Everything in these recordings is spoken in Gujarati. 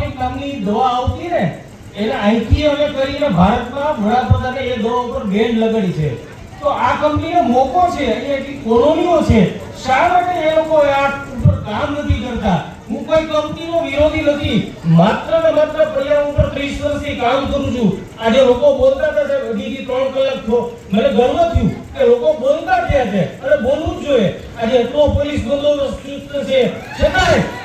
પ્રોપોલિક નામની દવા આવતી ને, એને અહીંથી હવે કરીને ભારતમાં વડાપ્રધાને એ દવા ઉપર બેન લગાડી છે. તો આ કંપનીને મોકો છે, અહીંયા કોલોનીઓ છે. શા માટે એ લોકો આ ઉપર કામ નથી કરતા? હું કોઈ કંપનીનો વિરોધી નથી. માત્ર ને માત્ર પર્યાવરણ ઉપર 30 વર્ષથી કામ કરું છું. આજે લોકો બોલતા હતા, સાહેબ અઢીથી ત્રણ કલાક થયો મને ગર્વ થયું કે લોકો બોલતા થયા છે. અને બોલવું જ જોઈએ. આજે એટલો પોલીસ બંદોબસ્ત છે. છતાંય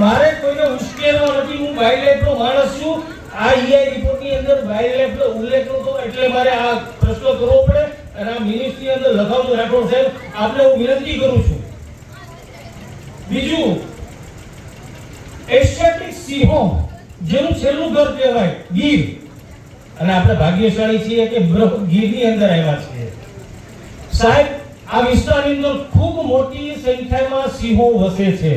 મારે કોઈને ઉશ્કેરવા નથી. હું વાઇલ્ડલાઇફનો માણસ છું. આ ઈઆઈ રિપોર્ટની અંદર વાઇલ્ડલાઇફનો ઉલ્લેખ નહોતો, એટલે મારે આ પ્રશ્ન કરવો પડે અને આ મિનિસ્ટ્રી અંદર લખાવતો રાઠોડ સાહેબ આપને હું વિનંતી કરું છું. બીજું એશિયાટિક સિંહો જેનું છેલ્લું ઘર કહેવાય, ગીર. અને આપણે ભાગ્યશાળી છીએ કે ગીરની અંદર આવ્યા છીએ. સાહેબ, આ વિસ્તારની અંદર ખૂબ મોટી સંખ્યામાં સિંહો વસે છે.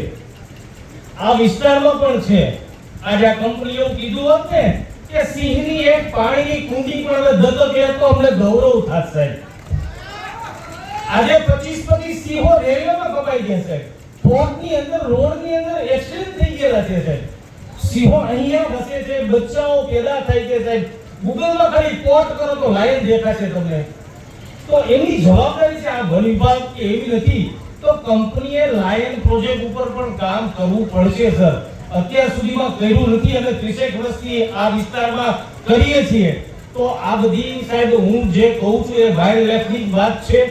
આ વિસ્તારમાં પણ છે. આજે આ કંપનીઓ કીધું હોત ને કે સિંહની એક પાણીની કુંડી પણ અમે દત્તક કે તો અમને ગૌરવ થાત સાહેબ. આજે 25 25 સિંહો રેલવેમાં કપાઈ ગયા છે. પોર્ટની અંદર, રોડની અંદર એક્સિડન્ટ થઈ ગયેલા છે સાહેબ. સિંહો અહીંયા વસે છે, બચ્ચાઓ પેદા થાય છે સાહેબ. ગૂગલમાં ખાલી પોર્ટ કરો તો લાયન દેખાશે તમને. તો એની જવાબદારી છે આ વન વિભાગ કે એવી નથી. તો કંપનીએ લાયન પ્રોજેક્ટ ઉપર પણ કામ કરવું પડશે સર અત્યાર સુધીમાં કર્યું નથી અને ત્રીસેક વર્ષથી આ વિસ્તારમાં કરીએ છીએ. તો આ બધી, સાહેબ, હું જે કહું છું એ વાઇલ્ડ લાઈફની વાત છે.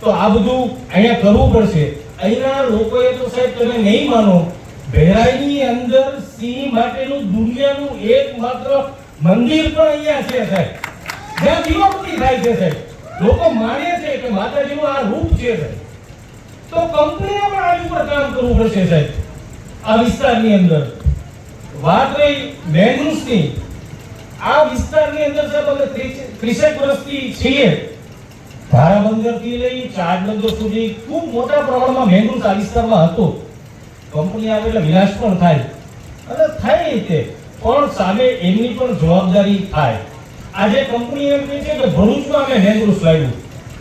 તો આ બધું અહીંયા કરવું પડશે. અહીંના લોકોએ તો, સાહેબ, તમે નહીં માનો, ભેરાઈની અંદર સિંહ માટેનું દુનિયાનું એકમાત્ર મંદિર પણ અહીંયા છે, સાહેબ. જ્યાં દીવાબત્તી થાય છે, સાહેબ. લોકો માને છે કે માતાજીનું આ રૂપ છે, સાહેબ. તો કંપનીએ પણ આની ઉપર કામ કરવું પડશે સાહેબ. આ વિસ્તારની અંદર. વાત રહી મેંગ્રુવ્સની આ વિસ્તારની અંદર સાહેબ અમે ત્રીસ- ત્રીસેક વર્ષથી છીએ. ધારાબંદરથી લઈ ચારબંદર સુધી ખૂબ મોટા પ્રમાણમાં મેંગ્રુવ્સ આ વિસ્તારમાં હતો. કંપની આવે એટલે વિનાશ પણ થાય. અને થાય તે પણ સામે એમની પણ જવાબદારી થાય. આજે કંપની એમ કહે છે કે ભરૂચમાં અમે મેંગ્રુવ્સ લાવ્યું.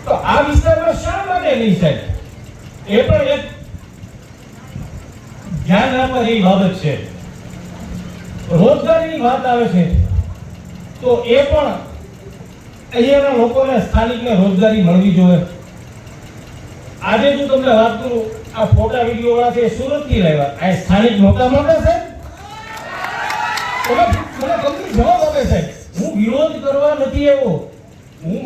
તો આ વિસ્તારમાં શા માટે નહીં સાહેબ? એ પણ એક ધ્યાન રાખવા બાબત છે. રોજગારીની વાત આવે છે, તો એ પણ અહીંયાના લોકોને સ્થાનિકને રોજગારી મળવી જોઈએ. આજે હું તમને વાત કરું, આ ફોટા વીડિયો વાળા છે સુરતથી લાવ્યા. આ સ્થાનિક નહોતા મોટા સાહેબ મને કંપની જવાબ આપે સાહેબ હું વિરોધ કરવા નથી એવો હું